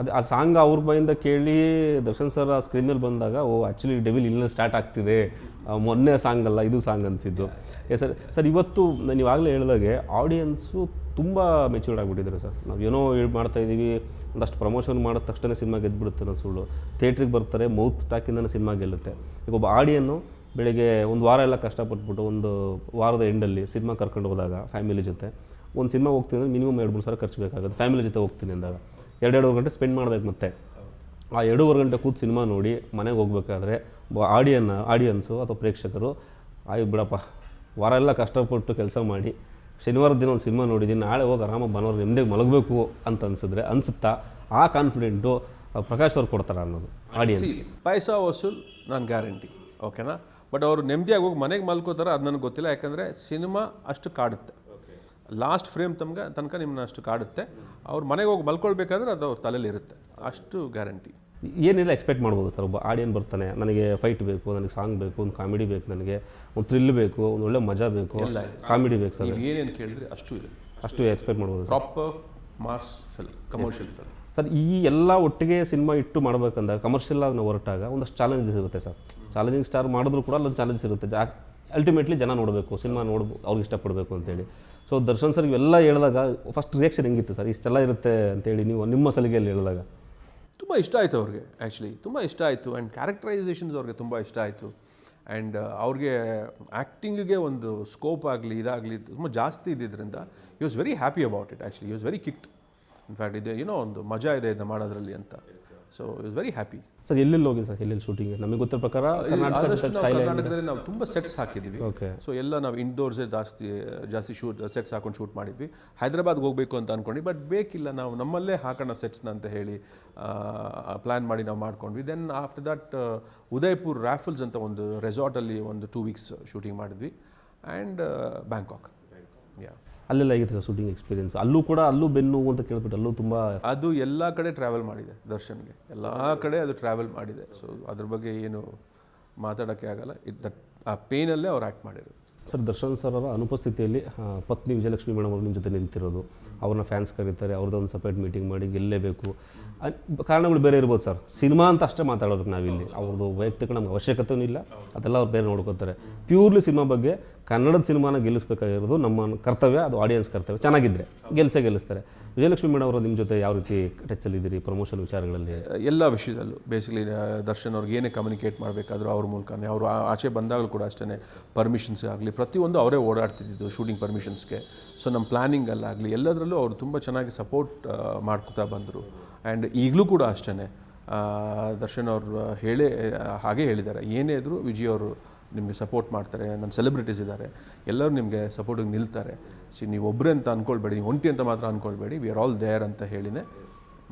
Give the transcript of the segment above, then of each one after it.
ಅದು ಆ ಸಾಂಗ್ ಅವ್ರ ಬಾಯಿಂದ ಕೇಳಿ ದರ್ಶನ್ ಸರ್ ಆ ಸ್ಕ್ರೀನ್ ಮೇಲೆ ಬಂದಾಗ, ಓ ಆ್ಯಕ್ಚುಲಿ ಡೆವಿಲ್ ಇಲ್ಲಿಂದ ಸ್ಟಾರ್ಟ್ ಆಗ್ತಿದೆ. ಮೊನ್ನೆ ಸಾಂಗ್ ಅಲ್ಲ, ಇದು ಸಾಂಗ್ ಅನಿಸಿದ್ದು. ಎಸ್ ಸರ್ ಸರ್ ಇವತ್ತು ನಾನು ಇವಾಗಲೇ ಹೇಳಿದಾಗೆ ಆಡಿಯನ್ಸು ತುಂಬ ಮೆಚ್ಯೂರ್ಡ್ ಆಗಿಬಿಟ್ಟಿದ್ದಾರೆ ಸರ್ ನಾವು ಏನೋ ಹೇಳ್, ಮಾಡ್ತಾ ಇದ್ದೀವಿ ಒಂದಷ್ಟು ಪ್ರಮೋಷನ್ ಮಾಡಿದ ತಕ್ಷಣ ಸಿನಿಮಾ ಗೆದ್ದುಬಿಡುತ್ತೆ ಅನ್ನೋ ಸುಳ್ಳು. ಥಿಯೇಟ್ರಿಗೆ ಬರ್ತಾರೆ ಮೌತ್ ಟಾಕಿಂದನೇ ಸಿನಿಮಾ ಗೆಲ್ಲುತ್ತೆ. ಈಗ ಒಬ್ಬ ಆಡಿಯನ್ನು ಬೆಳಿಗ್ಗೆ ಒಂದು ವಾರ ಎಲ್ಲ ಕಷ್ಟಪಟ್ಬಿಟ್ಟು ಒಂದು ವಾರದ ಎಂಡಲ್ಲಿ ಸಿನಿಮಾ ಕರ್ಕೊಂಡು ಹೋದಾಗ ಫ್ಯಾಮಿಲಿ ಜೊತೆ ಒಂದು ಸಿನಿಮಾ ಹೋಗ್ತೀನಿ ಅಂದರೆ ಮಿನಿಮಮ್ ಎರಡು ಮೂರು ಸಾವಿರ ಖರ್ಚು ಬೇಕಾಗುತ್ತೆ ಫ್ಯಾಮಿಲಿ ಜೊತೆ ಹೋಗ್ತೀನಿ ಅಂದಾಗ. ಎರಡೆರಡು ಗಂಟೆ ಸ್ಪೆಂಡ್ ಮಾಡಬೇಕು ಮತ್ತೆ. ಆ ಎರಡೂವರೆ ಗಂಟೆ ಕೂತು ಸಿನಿಮಾ ನೋಡಿ ಮನೆಗೆ ಹೋಗ್ಬೇಕಾದ್ರೆ ಆಡಿಯನ್ನ ಆಡಿಯನ್ಸು ಅಥವಾ ಪ್ರೇಕ್ಷಕರು ಆಯ್ ಬಿಡಪ್ಪ ವಾರ ಎಲ್ಲ ಕಷ್ಟಪಟ್ಟು ಕೆಲಸ ಮಾಡಿ ಶನಿವಾರದ ದಿನ ಒಂದು ಸಿನಿಮಾ ನೋಡಿದ್ದೀನಿ ನಾಳೆ ಹೋಗಿ ಆರಾಮಾಗಿ ಬನೋರು ನೆಮ್ಮದಿಗೆ ಮಲಗಬೇಕು ಅಂತ ಅನಿಸಿದ್ರೆ ಅನಿಸುತ್ತಾ? ಆ ಕಾನ್ಫಿಡೆಂಟು ಪ್ರಕಾಶ್ ಅವ್ರು ಕೊಡ್ತಾರೆ ಅನ್ನೋದು ಆಡಿಯನ್ಸ್ ಪೈಸಾ ವಸೂಲ್ ನಾನು ಗ್ಯಾರಂಟಿ ಓಕೆನಾ ಬಟ್ ಅವರು ನೆಮ್ಮದಿಯಾಗಿ ಹೋಗಿ ಮನೆಗೆ ಮಲ್ಕೋತಾರೆ ಅದು ನನಗೆ ಗೊತ್ತಿಲ್ಲ. ಯಾಕಂದರೆ ಸಿನಿಮಾ ಅಷ್ಟು ಕಾಡುತ್ತೆ. ಲಾಸ್ಟ್ ಫ್ರೇಮ್ ತಮ್ಗೆ ತನಕ ನಿಮ್ಮನ್ನ ಅಷ್ಟು ಕಾಡುತ್ತೆ. ಅವ್ರು ಮನೆಗೆ ಹೋಗಿ ಮಲ್ಕೊಳ್ಬೇಕಾದ್ರೆ ಅದು ಅವ್ರ ತಲೆಯಲ್ಲಿ ಇರುತ್ತೆ. ಅಷ್ಟು ಗ್ಯಾರಂಟಿ. ಏನೆಲ್ಲ ಎಕ್ಸ್ಪೆಕ್ಟ್ ಮಾಡ್ಬೋದು ಸರ್. ಒಬ್ಬ ಆಡಿಯನ್ ಬರ್ತಾನೆ ನನಗೆ ಫೈಟ್ ಬೇಕು ನನಗೆ ಸಾಂಗ್ ಬೇಕು ಒಂದು ಕಾಮಿಡಿ ಬೇಕು ನನಗೆ ಒಂದು ಥ್ರಿಲ್ ಬೇಕು ಒಂದು ಒಳ್ಳೆ ಮಜಾ ಬೇಕು ಕಾಮಿಡಿ ಬೇಕು ಸರ್. ನೀವು ಏನೇನು ಕೇಳಿದ್ರೆ ಅಷ್ಟು ಇದೆ ಅಷ್ಟು ಎಕ್ಸ್ಪೆಕ್ಟ್ ಮಾಡ್ಬೋದು proper mass film commercial film sir ಈ ಎಲ್ಲ ಒಟ್ಟಿಗೆ ಸಿನಿಮಾ ಇಟ್ಟು ಮಾಡಬೇಕಂದಾಗ ಕಮರ್ಷಿಯಲ್ ಆಗಿ ನಾವು ಹೊರಟಾಗ ಒಂದಷ್ಟು ಚಾಲೆಂಜಸ್ ಇರುತ್ತೆ ಸರ್ ಚಾಲೆಂಜಿಂಗ್ ಸ್ಟಾರ್ ಮಾಡಿದ್ರು ಕೂಡ ಅಲ್ಲೊಂದು ಚಾಲೆಂಜಸ್ ಇರುತ್ತೆ. ಜಾ ಅಲ್ಟಿಮೇಟ್ಲಿ ಜನ ನೋಡಬೇಕು ಸಿನಿಮಾ ನೋಡ್ ಅವ್ರಿಗೆ ಇಷ್ಟಪಡಬೇಕು ಅಂತೇಳಿ. ಸೊ ದರ್ಶನ್ ಸರ್ ಇವೆಲ್ಲ ಹೇಳಿದಾಗ ಫಸ್ಟ್ ರಿಯಾಕ್ಷನ್ ಹೆಂಗಿತ್ತು ಸರ್ ಇಷ್ಟೆಲ್ಲ ಇರುತ್ತೆ ಅಂತೇಳಿ ನೀವು ನಿಮ್ಮ ಸಲಿಗೆಯಲ್ಲಿ ಹೇಳಿದಾಗ. ತುಂಬ ಇಷ್ಟ ಆಯಿತು ಅವ್ರಿಗೆ ಆ್ಯಕ್ಚುಲಿ ತುಂಬ ಇಷ್ಟ ಆಯಿತು. ಆ್ಯಂಡ್ ಕ್ಯಾರೆಕ್ಟರೈಸೇಷನ್ಸ್ ಅವ್ರಿಗೆ ತುಂಬ ಇಷ್ಟ ಆಯಿತು. ಆ್ಯಂಡ್ ಅವ್ರಿಗೆ ಆ್ಯಕ್ಟಿಂಗಿಗೆ ಒಂದು ಸ್ಕೋಪ್ ಆಗಲಿ, ಇದಾಗಲಿ ತುಂಬ ಜಾಸ್ತಿ ಇದ್ದಿದ್ದರಿಂದ you was very happy about it actually you was very kicked in fact ಇದೆ ಏನೋ ಒಂದು ಮಜಾ ಇದೆ ಇದನ್ನ ಮಾಡೋದ್ರಲ್ಲಿ ಅಂತ. So you was very happy sir ಎಲ್ಲೆಲ್ಲಿ ಹೋಗಿ ಸರ್ ಎಲ್ಲೆಲ್ಲಿ ಶೂಟಿಂಗ್ ನಮಗೆ ಗೊತ್ತಿರೋ ಪ್ರಕಾರ ಆದಷ್ಟು ನಾವು ಕರ್ನಾಟಕದಲ್ಲಿ ನಾವು ತುಂಬ ಸೆಟ್ಸ್ ಹಾಕಿದ್ವಿ. ಓಕೆ ಸೊ ಎಲ್ಲ ನಾವು ಇಂಡೋರ್ಸೇ ಜಾಸ್ತಿ ಜಾಸ್ತಿ ಶೂಟ್ ಸೆಟ್ಸ್ ಹಾಕೊಂಡು ಶೂಟ್ ಮಾಡಿದ್ವಿ. ಹೈದರಾಬಾದ್ಗೆ ಹೋಗಬೇಕು ಅಂತ ಅಂದ್ಕೊಂಡ್ವಿ ಬಟ್ ಬೇಕಿಲ್ಲ ನಾವು ನಮ್ಮಲ್ಲೇ ಹಾಕೋಣ ಸೆಟ್ಸ್ನ ಅಂತ ಹೇಳಿ ಪ್ಲ್ಯಾನ್ ಮಾಡಿ ನಾವು ಮಾಡ್ಕೊಂಡ್ವಿ. Then after that Udaipur Raffles ಅಂತ ಒಂದು ರೆಸಾರ್ಟಲ್ಲಿ ಒಂದು ಟೂ ವೀಕ್ಸ್ ಶೂಟಿಂಗ್ ಮಾಡಿದ್ವಿ. ಆ್ಯಂಡ್ ಬ್ಯಾಂಕಾಕ್ ಅಲ್ಲೆಲ್ಲ ಆಗಿತ್ತು ಸರ್ ಶೂಟಿಂಗ್ ಎಕ್ಸ್ಪೀರಿಯನ್ಸ್ ಅಲ್ಲೂ ಕೂಡ ಅಲ್ಲೂ ಬೆನ್ನು ಅಂತ ಕೇಳ್ಬಿಟ್ಟು ಅಲ್ಲೂ ತುಂಬ ಅದು ಎಲ್ಲ ಕಡೆ ಟ್ರಾವೆಲ್ ಮಾಡಿದೆ ದರ್ಶನ್ಗೆ. ಎಲ್ಲ ಕಡೆ ಅದು ಟ್ರಾವೆಲ್ ಮಾಡಿದೆ. ಸೊ ಅದ್ರ ಬಗ್ಗೆ ಏನು ಮಾತಾಡೋಕ್ಕೆ ಆಗಲ್ಲ. ಇಟ್ ದಟ್ ಆ ಪೇನಲ್ಲೇ ಅವ್ರು ಆ್ಯಕ್ಟ್ ಮಾಡಿರೋದು. ಸರ್ ದರ್ಶನ್ ಸರ್ ಅವರ ಅನುಪಸ್ಥಿತಿಯಲ್ಲಿ ಪತ್ನಿ ವಿಜಯಲಕ್ಷ್ಮಿ ಮೇಡಮ್ ಅವರು ನಿಮ್ಮ ಜೊತೆ ನಿಂತಿರೋದು. ಅವ್ರನ್ನ ಫ್ಯಾನ್ಸ್ ಕರೀತಾರೆ ಅವ್ರದ್ದೊಂದು ಸಪ್ರೇಟ್ ಮೀಟಿಂಗ್ ಮಾಡಿ ಗೆಲ್ಲೇಬೇಕು. ಕಾರಣಗಳು ಬೇರೆ ಇರ್ಬೋದು ಸರ್. ಸಿನಿಮಾ ಅಂತ ಅಷ್ಟೇ ಮಾತಾಡೋದು ನಾವಿಲ್ಲಿ. ಅವ್ರದ್ದು ವೈಯಕ್ತಿಕ ನಮ್ಗೆ ಅವಶ್ಯಕತೆಯೂ ಇಲ್ಲ. ಅದೆಲ್ಲ ಅವ್ರು ಬೇರೆ ನೋಡ್ಕೋತಾರೆ. ಪ್ಯೂರ್ಲಿ ಸಿನಿಮಾ ಬಗ್ಗೆ ಕನ್ನಡದ ಸಿನಿಮಾನ ಗೆಲ್ಲಿಸ್ಬೇಕಾಗಿರೋದು ನಮ್ಮ ಕರ್ತವ್ಯ, ಅದು ಆಡಿಯನ್ಸ್ ಕರ್ತವ್ಯ. ಚೆನ್ನಾಗಿದ್ದರೆ ಗೆಲ್ಸೇ ಗೆಲ್ಲಿಸ್ತಾರೆ. ವಿಜಯಲಕ್ಷ್ಮಿ ಮೇಡಮ್ ಅವರು ನಿಮ್ಮ ಜೊತೆ ಯಾವ ರೀತಿ ಟಚಲ್ಲಿದ್ದೀರಿ ಪ್ರಮೋಷನ್ ವಿಚಾರಗಳಲ್ಲಿ? ಎಲ್ಲ ವಿಷಯದಲ್ಲೂ. ಬೇಸಿಕಲಿ ದರ್ಶನ್ ಅವ್ರಿಗೆ ಏನೇ ಕಮ್ಯುನಿಕೇಟ್ ಮಾಡಬೇಕಾದ್ರೂ ಅವ್ರ ಮೂಲಕನೇ ಅವರು ಆಚೆ ಬಂದಾಗಲೂ ಕೂಡ ಅಷ್ಟೇ ಪರ್ಮಿಷನ್ಸ್ ಆಗಲಿ, ಪ್ರತಿಯೊಂದು ಅವರೇ ಓಡಾಡ್ತಿದ್ದು ಶೂಟಿಂಗ್ ಪರ್ಮಿಷನ್ಸ್ಗೆ ಸೊ ನಮ್ಮ ಪ್ಲ್ಯಾನಿಂಗಲ್ಲಾಗಲಿ ಎಲ್ಲದರಲ್ಲೂ ಅವರು ತುಂಬ ಚೆನ್ನಾಗಿ ಸಪೋರ್ಟ್ ಮಾಡ್ಕೊತಾ ಬಂದರು. ಆ್ಯಂಡ್ ಈಗಲೂ ಕೂಡ ಅಷ್ಟೇ ದರ್ಶನ್ ಅವರು ಹೇಳೇ, ಹಾಗೆ ಹೇಳಿದ್ದಾರೆ. ಏನೇ ಇದ್ದರೂ ವಿಜಯ್ ಅವರು ನಿಮಗೆ ಸಪೋರ್ಟ್ ಮಾಡ್ತಾರೆ ನನ್ನ ಸೆಲೆಬ್ರಿಟೀಸ್ ಇದ್ದಾರೆ ಎಲ್ಲರೂ ನಿಮಗೆ ಸಪೋರ್ಟಿಗೆ ನಿಲ್ತಾರೆ. ಸಿ ನೀವು ಒಬ್ಬರೇ ಅಂತ ಅಂದ್ಕೊಳ್ಬೇಡಿ ನೀವು ಒಂಟಿ ಅಂತ ಮಾತ್ರ ಅಂದ್ಕೊಳ್ಬೇಡಿ ವಿ ಆರ್ ಆಲ್ ದೇರ್ ಅಂತ ಹೇಳಿನೇ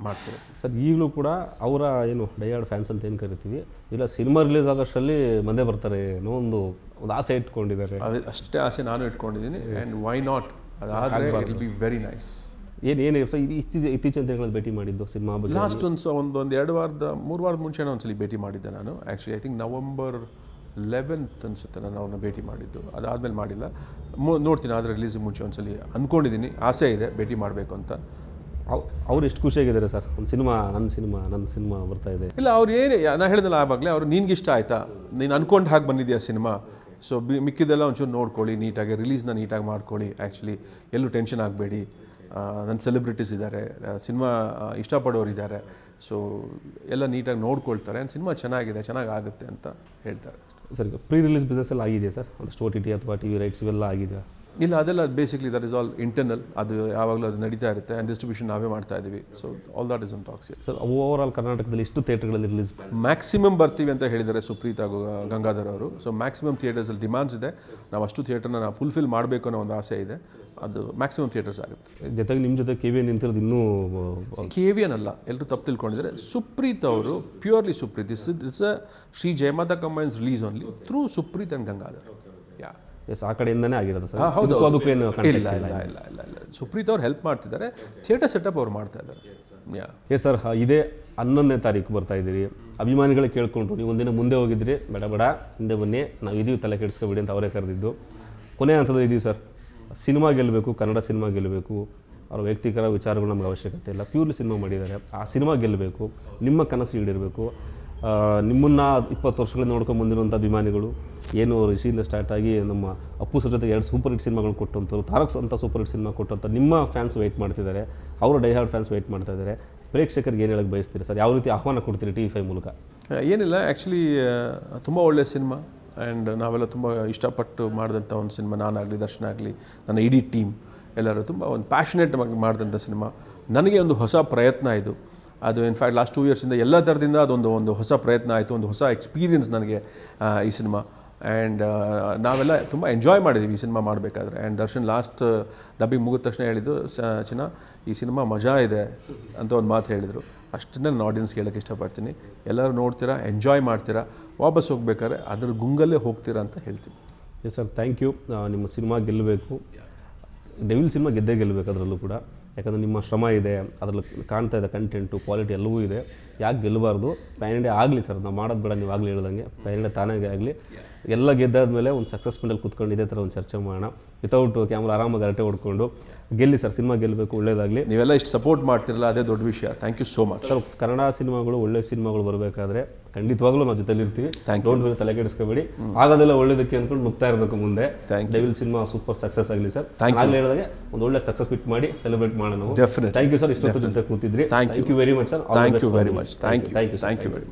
ಮಾಡ್ತಾರೆ ಸರ್ ಈಗಲೂ ಕೂಡ ಅವರ ಏನು ಡೈಯಾರ್ಡ್ ಫ್ಯಾನ್ಸ್ ಅಂತ ಏನು ಕರಿತೀವಿ ಇಲ್ಲ ಸಿನಿಮಾ ರಿಲೀಸ್ ಆಗೋಷ್ಟರಲ್ಲಿ ಮಂದೆ ಬರ್ತಾರೆ ಏನೋ ಒಂದು ಒಂದು ಆಸೆ ಇಟ್ಕೊಂಡಿದ್ದಾರೆ. ಅದೇ ಅಷ್ಟೇ ಆಸೆ ನಾನು ಇಟ್ಕೊಂಡಿದ್ದೀನಿ and why not ಅದಾದರೆ it will be very nice ಏನು ಏನು ಸರ್ ಇದು ಇತ್ತೀಚೆ ಇತ್ತೀಚಿನ ದಿನಗಳಲ್ಲಿ ಭೇಟಿ ಮಾಡಿದ್ದು ಸಿನಿಮಾ ಬಗ್ಗೆ? ಲಾಸ್ಟ್ ಒಂದು ಸಹ ಒಂದು ಒಂದು ಎರಡು ವಾರದ ಮೂರು ವಾರದ ಮುಂಚೆನೇ ಒಂದ್ಸಲಿ ಭೇಟಿ ಮಾಡಿದ್ದೆ ನಾನು. Actually I think November eleventh ಅನಿಸುತ್ತೆ ನಾನು ಅವ್ರನ್ನ ಭೇಟಿ ಮಾಡಿದ್ದು. ಅದಾದಮೇಲೆ ಮಾಡಿಲ್ಲ. ಮು- ನೋಡ್ತೀನಿ ಆದರೆ ರಿಲೀಸ್ ಮುಂಚೆ ಒಂದ್ಸಲಿ ಅಂದ್ಕೊಂಡಿದ್ದೀನಿ ಆಸೆ ಇದೆ ಭೇಟಿ ಮಾಡಬೇಕು ಅಂತ. ಅವ್- ಅವ್ರು ಎಷ್ಟು ಖುಷಿಯಾಗಿದ್ದಾರೆ ಸರ್? ಒಂದು ಸಿನಿಮಾ ನನ್ನ ಸಿನಿಮಾ ನನ್ನ ಸಿನಿಮಾ ಬರ್ತಾ ಇದೆ. ಇಲ್ಲ ಅವ್ರು ಏನು ನಾನು ಹೇಳಿದಲ್ಲ ಆವಾಗಲೇ ಅವ್ರು ನಿನ್ಗೆ ಇಷ್ಟ ಆಯಿತಾ? ನೀನು ಅಂದ್ಕೊಂಡು ಹಾಗೆ ಬಂದಿದೆಯಾ ಸಿನಿಮಾ? ಸೊ ಬಿ ಮಿಕ್ಕಿದೆಲ್ಲ ಒಂಚೂರು ನೋಡ್ಕೊಳ್ಳಿ ನೀಟಾಗಿ ರಿಲೀಸ್ನ ನೀಟಾಗಿ ಮಾಡ್ಕೊಳ್ಳಿ. ಆ್ಯಕ್ಚುಲಿ ಎಲ್ಲೂ ಟೆನ್ಷನ್ ಆಗಬೇಡಿ. ನನ್ನ ಸೆಲೆಬ್ರಿಟೀಸ್ ಇದ್ದಾರೆ. ಸಿನಿಮಾ ಇಷ್ಟಪಡೋರು ಇದ್ದಾರೆ. ಸೊ ಎಲ್ಲ ನೀಟಾಗಿ ನೋಡ್ಕೊಳ್ತಾರೆ. ಸಿನಿಮಾ ಚೆನ್ನಾಗಿದೆ ಚೆನ್ನಾಗಿ ಆಗುತ್ತೆ ಅಂತ ಹೇಳ್ತಾರೆ. ಸರ್ ಪ್ರೀ ರಿಲೀಸ್ ಬಿಸ್ನೆಸ್ ಎಲ್ಲ ಆಗಿದೆಯಾ ಸರ್? ಒಂದಷ್ಟು ಓ ಟಿ ಟಿ ಅಥವಾ ಟಿ ವಿ ರೈಟ್ಸ್ ಇವೆಲ್ಲ ಆಗಿದೆಯಾ ಇಲ್ಲ ಅದೆಲ್ಲ basically that is all internal ಅದು ಯಾವಾಗಲೂ ಅದು ನಡೀತಾ ಇರುತ್ತೆ ಆ್ಯಂಡ್ ಡಿಸ್ಟ್ರಿಬ್ಯೂಷನ್ ನಾವೇ ಮಾಡ್ತಾ ಇದ್ದೀವಿ. So all that is on talks sir over all ಕರ್ನಾಟಕದಲ್ಲಿ ಇಷ್ಟು ಥಿಯೇಟರ್ಗಳಲ್ಲಿ ರಿಲೀಸ್ ಮ್ಯಾಕ್ಸಿಮಮ್ ಬರ್ತೀವಿ ಅಂತ ಹೇಳಿದ್ದಾರೆ ಸುಪ್ರೀತ್ ಹಾಗೂ ಗಂಗಾಧರ್ ಅವರು. ಸೊ ಮ್ಯಾಕ್ಸಿಮಮ್ ಥಿಯೇಟರ್ಸಲ್ಲಿ ಡಿಮಾಂಡ್ಸ್ ಇದೆ. ನಾವು ಅಷ್ಟು ಥಿಯೇಟರ್ನ ನಾವು ಫುಲ್ಫಿಲ್ ಮಾಡಬೇಕು ಅನ್ನೋ ಒಂದು ಆಸೆ ಇದೆ. ಅದು ಮ್ಯಾಕ್ಸಿಮಮ್ ಥಿಯೇಟರ್ಸ್ ಆಗುತ್ತೆ. ಜೊತೆಗೆ ನಿಮ್ಮ ಜೊತೆ ಕೆ ವಿ ನಿಂತಿರೋದು ಇನ್ನೂ ಕೆ ವಿ ಅಲ್ಲ ಎಲ್ಲರೂ ತಪ್ಪು ತಿಳ್ಕೊಂಡಿದ್ದಾರೆ. ಸುಪ್ರೀತ್ ಅವರು purely Supreeth is it's a Shri Jayamata combines release only through Supreeth and Gangadhar S ಆ ಕಡೆಯಿಂದನೇ ಆಗಿರೋದು ಸರ್. ಹೌದು ಅದಕ್ಕೂ ಏನು ಇಲ್ಲ ಇಲ್ಲ ಇಲ್ಲ ಇಲ್ಲ. ಇಲ್ಲ ಸುಪ್ರೀತ್ ಅವ್ರು ಹೆಲ್ಪ್ ಮಾಡ್ತಿದ್ದಾರೆ. ಥಿಯೇಟರ್ ಸೆಟಪ್ ಅವ್ರು ಮಾಡ್ತಾ ಇದ್ದಾರೆ. ಯಾ ಎಸ್ ಸರ್ ಇದೇ ಹನ್ನೊಂದನೇ ತಾರೀಕು ಬರ್ತಾ ಇದ್ದೀರಿ. ಅಭಿಮಾನಿಗಳು ಕೇಳ್ಕೊಂಡು ನೀವು ಒಂದಿನ ಮುಂದೆ ಹೋಗಿದ್ರಿ. ಬೇಡ ಬೇಡ. ಹಿಂದೆ ಬನ್ನಿ. ನಾವು ಇದೀವಿ ತಲೆ ಕೆಡಿಸ್ಕೊಬಿಡಿ ಅಂತ ಅವರೇ ಕರೆದಿದ್ದು. ಕೊನೆ ಹಂತದ ಇದೀವಿ ಸರ್. ಸಿನಿಮಾ ಗೆಲ್ಲಬೇಕು ಕನ್ನಡ ಸಿನಿಮಾ ಗೆಲ್ಲಬೇಕು. ಅವ್ರ ವೈಯಕ್ತಿಕರ ವಿಚಾರಗಳು ನಮ್ಗೆ ಅವಶ್ಯಕತೆ ಇಲ್ಲ. ಪ್ಯೂರ್ಲಿ ಸಿನಿಮಾ ಮಾಡಿದ್ದಾರೆ. ಆ ಸಿನಿಮಾ ಗೆಲ್ಲಬೇಕು. ನಿಮ್ಮ ಕನಸು ಈಡೇರಬೇಕು. ನಿಮ್ಮನ್ನು ಇಪ್ಪತ್ತು ವರ್ಷಗಳಿಂದ ನೋಡ್ಕೊಂಡು ಬಂದಿರುವಂಥ ಅಭಿಮಾನಿಗಳು, ಏನು ಋಷಿಯಿಂದ ಸ್ಟಾರ್ಟ್ ಆಗಿ ನಮ್ಮ ಅಪ್ಪು ಸರ್ ಜೊತೆಗೆ ಎರಡು ಸೂಪರ್ ಹಿಟ್ ಸಿನಿಮಾಗಳು ಕೊಟ್ಟಂಥವ್ರು ತಾರಕ್ಸ್ ಅಂತ ಸೂಪರ್ ಹಿಟ್ ಸಿನಿಮಾ ಕೊಟ್ಟಂಥ ನಿಮ್ಮ ಫ್ಯಾನ್ಸ್ ವೆಯ್ಟ್ ಮಾಡ್ತಿದ್ದಾರೆ. ಅವರು ಡೈಹಾರ್ಡ್ ಫ್ಯಾನ್ಸ್ ವೆಯ್ಟ್ ಮಾಡ್ತಾ ಇದ್ದಾರೆ ಪ್ರೇಕ್ಷಕರಿಗೆ ಏನು ಹೇಳಕ್ಕೆ ಬಯಸ್ತೀರಿ ಸರ್? ಯಾವ ರೀತಿ ಆಹ್ವಾನ ಕೊಡ್ತೀರಿ ಟಿ ಫೈ ಮೂಲಕ? ಏನಿಲ್ಲ ಆ್ಯಕ್ಚುಲಿ ತುಂಬ ಒಳ್ಳೆಯ ಸಿನಿಮಾ ಆ್ಯಂಡ್ ನಾವೆಲ್ಲ ತುಂಬ ಇಷ್ಟಪಟ್ಟು ಮಾಡಿದಂಥ ಒಂದು ಸಿನಿಮಾ, ನಾನಾಗಲಿ ದರ್ಶನ ಆಗಲಿ ನನ್ನ ಇಡೀ ಟೀಮ್ ಎಲ್ಲರೂ ತುಂಬ ಒಂದು ಪ್ಯಾಷನೇಟ್ ಮಾಡಿದಂಥ ಸಿನಿಮಾ. ನನಗೆ ಒಂದು ಹೊಸ ಪ್ರಯತ್ನ ಇದು. ಅದು ಇನ್ಫ್ಯಾಕ್ಟ್ ಲಾಸ್ಟ್ ಟೂ ಇಯರ್ಸಿಂದ ಎಲ್ಲ ಥರದಿಂದ ಅದೊಂದು, ಒಂದು ಹೊಸ ಪ್ರಯತ್ನ ಆಯಿತು, ಒಂದು ಹೊಸ ಎಕ್ಸ್ಪೀರಿಯನ್ಸ್ ನನಗೆ ಈ ಸಿನಿಮಾ ಆ್ಯಂಡ್ ನಾವೆಲ್ಲ ತುಂಬ ಎಂಜಾಯ್ ಮಾಡಿದ್ದೀವಿ ಈ ಸಿನಿಮಾ ಮಾಡಬೇಕಾದ್ರೆ. ಆ್ಯಂಡ್ ದರ್ಶನ್ ಲಾಸ್ಟ್ ಡಬ್ಬಿಂಗ್ ಮುಗಿದ ತಕ್ಷಣ ಹೇಳಿದ್ದು ಚಿನ್ನ, ಈ ಸಿನಿಮಾ ಮಜಾ ಇದೆ ಅಂತ ಒಂದು ಮಾತು ಹೇಳಿದರು. ಅಷ್ಟನ್ನೇ ನಾನು ಆಡಿಯನ್ಸ್ಗೆ ಹೇಳೋಕ್ಕೆ ಇಷ್ಟಪಡ್ತೀನಿ. ಎಲ್ಲರೂ ನೋಡ್ತೀರಾ ಎಂಜಾಯ್ ಮಾಡ್ತೀರಾ, ವಾಪಸ್ ಹೋಗ್ಬೇಕಾದ್ರೆ ಅದ್ರ ಗುಂಗಲ್ಲೇ ಹೋಗ್ತೀರಾ ಅಂತ ಹೇಳ್ತೀನಿ. ಎಸ್ ಸರ್ ಥ್ಯಾಂಕ್ ಯು ನಿಮ್ಮ ಸಿನಿಮಾ ಗೆಲ್ಲಬೇಕು. ಡೆವಿಲ್ ಸಿನಿಮಾ ಗೆದ್ದೇ ಗೆಲ್ಲಬೇಕು ಅದರಲ್ಲೂ ಕೂಡ. ಯಾಕಂದರೆ ನಿಮ್ಮ ಶ್ರಮ ಇದೆ, ಅದರಲ್ಲಿ ಕಾಣ್ತಾ ಇದೆ ಕಂಟೆಂಟು ಕ್ವಾಲಿಟಿ ಎಲ್ಲವೂ ಇದೆ. ಯಾಕೆ ಗೆಲ್ಲಬಾರ್ದು? ಪ್ಯಾನ್ ಇಂಡಿಯಾ ಆಗಲಿ ಸರ್ ನಾವು ಮಾಡೋದು ಬೇಡ, ನೀವು ಆಗಲಿ ಹೇಳ್ದಂಗೆ. ಪ್ಯಾನ್ ಇಂಡಿಯಾ ತಾನಾಗೆ ಆಗಲಿ. ಎಲ್ಲ ಗೆದ್ದಾದ್ಮೇಲೆ ಒಂದು ಸಕ್ಸಸ್ ಮೇಲೆ ಕೂತ್ಕೊಂಡು ಇದೇ ಥರ ಒಂದು ಚರ್ಚೆ ಮಾಡೋಣ. ವಿತೌಟ್ ಕ್ಯಾಮ್ರಾ ಆರಾಮಾಗಿ ಹರಟೆ ಹೊಡ್ಕೊಂಡು ಗೆಲ್ಲಿ ಸರ್ ಸಿನಿಮಾ ಗೆಲ್ಲಬೇಕು ಒಳ್ಳೇದಾಗಲಿ. ನೀವೆಲ್ಲ ಇಷ್ಟು ಸಪೋರ್ಟ್ ಮಾಡ್ತಿರಲ್ಲ ಅದೇ ದೊಡ್ಡ ವಿಷಯ. Thank you so much sir Kannada ಸಿನಿಮಾಗಳು ಒಳ್ಳೆ ಸಿನಿಮಾಗಳು ಬರಬೇಕಾದ್ರೆ ಖಂಡಿತವಾಗ್ಲೂ ನಾವು ಜೊತೆಲಿರ್ತೀವಿ. ಡೋಂಟ್ ವರಿ ತಲೆ ಕೆಡಿಸ್ಕೋಬೇಡಿ ಆಗೋದೆಲ್ಲ ಒಳ್ಳೇದಕ್ಕೆ ಅಂದ್ಕೊಂಡು ನುಗ್ತಾ ಇರಬೇಕು ಮುಂದೆ. ಡೆವಿಲ್ ಸಿನಿಮಾ ಸೂಪರ್ ಸಕ್ಸಸ್ ಆಗಲಿ ಸರ್ ಆಗಲೇ ಹೇಳಿದಾಗೆ ಒಂದು ಒಳ್ಳೆ ಸಕ್ಸಸ್ ಫಿಟ್ ಮಾಡಿ ಸೆಲೆಬ್ರೇಟ್ ಮಾಡೋಣ. ಥ್ಯಾಂಕ್ ಯು ಸರ್ ಇಷ್ಟೊತ್ತು ಜೊತೆ ಕೂತಿದ್ರಿ. Thank you very much sir thank you very much thank you thank you thank you very much